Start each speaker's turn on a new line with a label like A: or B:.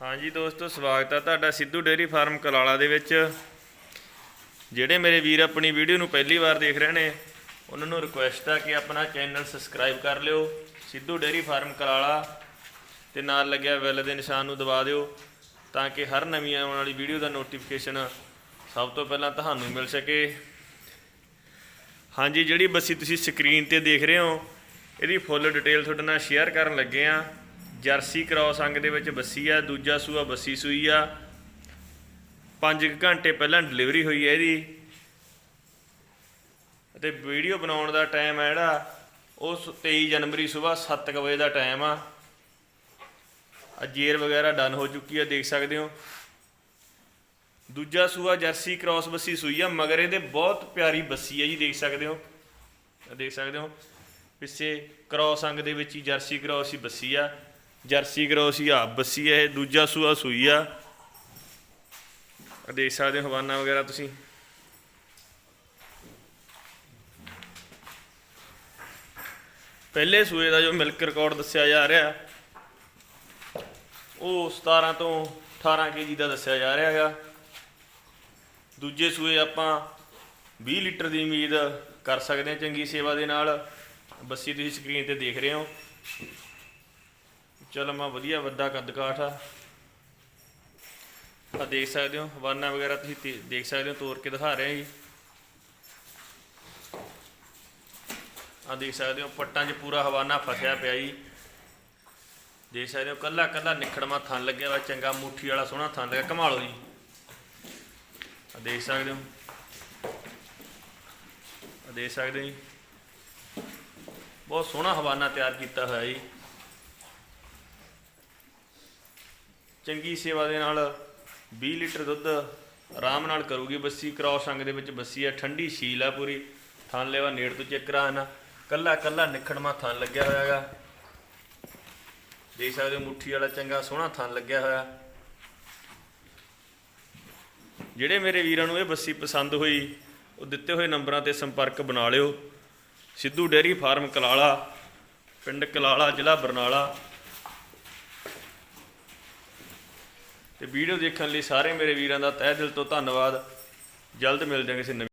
A: ਹਾਂਜੀ ਦੋਸਤੋ, ਸਵਾਗਤ ਹੈ ਤੁਹਾਡਾ ਸਿੱਧੂ ਡੇਅਰੀ ਫਾਰਮ ਕਲਾਲਾ ਦੇ ਵਿੱਚ। ਜਿਹੜੇ ਮੇਰੇ ਵੀਰ ਆਪਣੀ ਵੀਡੀਓ ਨੂੰ ਪਹਿਲੀ ਵਾਰ ਦੇਖ ਰਹੇ ਨੇ, ਉਹਨਾਂ ਨੂੰ ਰਿਕੁਐਸਟ ਆ ਕਿ ਆਪਣਾ ਚੈਨਲ ਸਬਸਕ੍ਰਾਈਬ ਕਰ ਲਿਓ, ਸਿੱਧੂ ਡੇਅਰੀ ਫਾਰਮ ਕਲਾਲਾ, ਤੇ ਨਾਲ ਲੱਗਿਆ ਬੈਲ ਦੇ ਨਿਸ਼ਾਨ ਨੂੰ ਦਬਾ ਦਿਓ, ਤਾਂ ਕਿ ਹਰ ਨਵੀਂ ਆਉਣ ਵਾਲੀ ਵੀਡੀਓ ਦਾ ਨੋਟੀਫਿਕੇਸ਼ਨ ਸਭ ਤੋਂ ਪਹਿਲਾਂ ਤੁਹਾਨੂੰ ਮਿਲ ਸਕੇ। ਹਾਂਜੀ, ਜਿਹੜੀ ਬੱਸੀ ਤੁਸੀਂ ਸਕਰੀਨ ਤੇ ਦੇਖ ਰਹੇ ਹੋ, ਇਹਦੀ ਫੁੱਲ ਡਿਟੇਲ ਤੁਹਾਡੇ ਨਾਲ ਸ਼ੇਅਰ ਕਰਨ ਲੱਗੇ ਆ। ਜਰਸੀ ਕ੍ਰਾਸ ਅੰਗ ਦੇ ਵਿੱਚ ਬੱਸੀ ਆ, ਦੂਜਾ ਸੂਆ ਬੱਸੀ ਸੂਈ ਆ। 5 ਘੰਟੇ ਪਹਿਲਾਂ ਡਿਲੀਵਰੀ ਹੋਈ ਹੈ ਇਹਦੀ। ਅਤੇ ਵੀਡੀਓ ਬਣਾਉਣ ਦਾ ਟਾਈਮ ਹੈ ਜਿਹੜਾ, ਉਹ ਸ- 23 ਜਨਵਰੀ ਸਵੇਰ 7 ਵਜੇ ਦਾ ਟਾਈਮ ਆ। ਆ ਜੇਰ ਵਗੈਰਾ ਡਨ ਹੋ ਚੁੱਕੀ ਆ, ਦੇਖ ਸਕਦੇ ਹੋ। ਦੂਜਾ ਸੂਆ ਜਰਸੀ ਕ੍ਰਾਸ ਬੱਸੀ ਸੂਈ ਆ, ਮਗਰ ਇਹਦੇ ਬਹੁਤ ਪਿਆਰੀ ਬੱਸੀ ਆ ਜੀ, ਦੇਖ ਸਕਦੇ ਹੋ। ਦੇਖ ਸਕਦੇ ਹੋ। ਪਿੱਛੇ ਕ੍ਰਾਸ ਅੰਗ ਦੇ ਵਿੱਚ ਹੀ ਜਰਸੀ ਕ੍ਰਾਸ ਹੀ ਬੱਸੀ ਆ। ਜਰਸੀ ਕ੍ਰਾਸ ਹੀ ਆ, ਬੱਸੀ ਇਹ, ਦੂਜਾ ਸੂਆ ਸੂਈ ਆ। ਦੇਖ ਸਕਦੇ ਹੋ ਹਵਾਨਾ ਵਗੈਰਾ ਤੁਸੀਂ। ਪਹਿਲੇ ਸੂਏ ਦਾ ਜੋ ਮਿਲਕ ਰਿਕਾਰਡ ਦੱਸਿਆ ਜਾ ਰਿਹਾ, ਉਹ 17 ਤੋਂ 18 ਕੇਜੀ ਦਾ ਦੱਸਿਆ ਜਾ ਰਿਹਾ ਹੈਗਾ। ਦੂਜੇ ਸੂਏ ਆਪਾਂ 20 ਲੀਟਰ ਦੀ ਉਮੀਦ ਕਰ ਸਕਦੇ ਹਾਂ ਚੰਗੀ ਸੇਵਾ ਦੇ ਨਾਲ। ਬੱਸੀ ਤੁਸੀਂ ਸਕਰੀਨ ਤੇ ਦੇਖ ਰਹੇ ਹੋ। ਚਲੋ ਮੈਂ ਵਧੀਆ ਵੱਡਾ ਕੱਦ ਆ। ਆ ਦੇਖ ਸਕਦੇ ਹੋ ਹਵਾਨਾ ਵਗੈਰਾ ਤੁਸੀਂ ਦੇਖ ਸਕਦੇ ਹੋ, ਤੋੜ ਕੇ ਦਿਖਾ ਰਹੇ ਜੀ। ਆ ਦੇਖ ਸਕਦੇ ਹੋ, ਪੱਟਾਂ 'ਚ ਪੂਰਾ ਹਵਾਨਾ ਫਸਿਆ ਪਿਆ ਜੀ। ਦੇਖ ਸਕਦੇ ਹੋ ਕੱਲਾ ਕੱਲਾ ਨਿਖੜਮਾ ਥਣ ਲੱਗਿਆ ਵਾ, ਚੰਗਾ ਮੁੱਠੀ ਵਾਲਾ ਸੋਹਣਾ ਥਣ ਲੱਗਿਆ ਕਮਾ ਜੀ। ਆ ਦੇਖ ਸਕਦੇ ਹੋ। ਆ ਦੇਖ ਸਕਦੇ ਹੋ ਜੀ। ਬਹੁਤ ਸੋਹਣਾ ਹਵਾਨਾ ਤਿਆਰ ਕੀਤਾ ਹੋਇਆ ਜੀ। ਚੰਗੀ ਸੇਵਾ ਦੇ ਨਾਲ 20 ਲੀਟਰ ਦੁੱਧ ਆਰਾਮ ਨਾਲ ਕਰੂਗੀ। ਬੱਸੀ ਕ੍ਰਾਸ ਅੰਗ ਦੇ ਵਿੱਚ, ਬੱਸੀ ਹੈ, ਠੰਡੀ ਸ਼ੀਲ ਹੈ ਪੂਰੀ। ਥਣ ਲੈਵਾ ਨੇੜ ਤੋਂ ਚੈੱਕ ਕਰਾ ਨਾ ਕੱਲਾ ਕੱਲਾ ਨਿਖੜਮਾ ਥਣ ਲੱਗਿਆ ਹੋਇਆ ਹੈਗਾ। ਦੇਖ ਸਕਦੇ ਹੋ ਮੁੱਠੀ ਵਾਲਾ ਚੰਗਾ ਸੋਹਣਾ ਥਣ ਲੱਗਿਆ ਹੋਇਆ। ਜਿਹੜੇ ਮੇਰੇ ਵੀਰਾਂ ਨੂੰ ਇਹ ਬੱਸੀ ਪਸੰਦ ਹੋਈ, ਉਹ ਦਿੱਤੇ ਹੋਏ ਨੰਬਰਾਂ ਤੇ ਸੰਪਰਕ ਬਣਾ ਲਿਓ। ਸਿੱਧੂ ਡੇਅਰੀ ਫਾਰਮ ਕਲਾਲਾ, ਪਿੰਡ ਕਲਾਲਾ, ਜ਼ਿਲ੍ਹਾ ਬਰਨਾਲਾ। ਤੇ ਵੀਡੀਓ ਦੇਖਣ ਲਈ ਸਾਰੇ ਮੇਰੇ ਵੀਰਾਂ ਦਾ ਤਹਿ ਦਿਲ ਤੋਂ ਧੰਨਵਾਦ। ਜਲਦ ਮਿਲ ਜਾਵਾਂਗੇ ਕਿਸੇ ਨਵੀਂ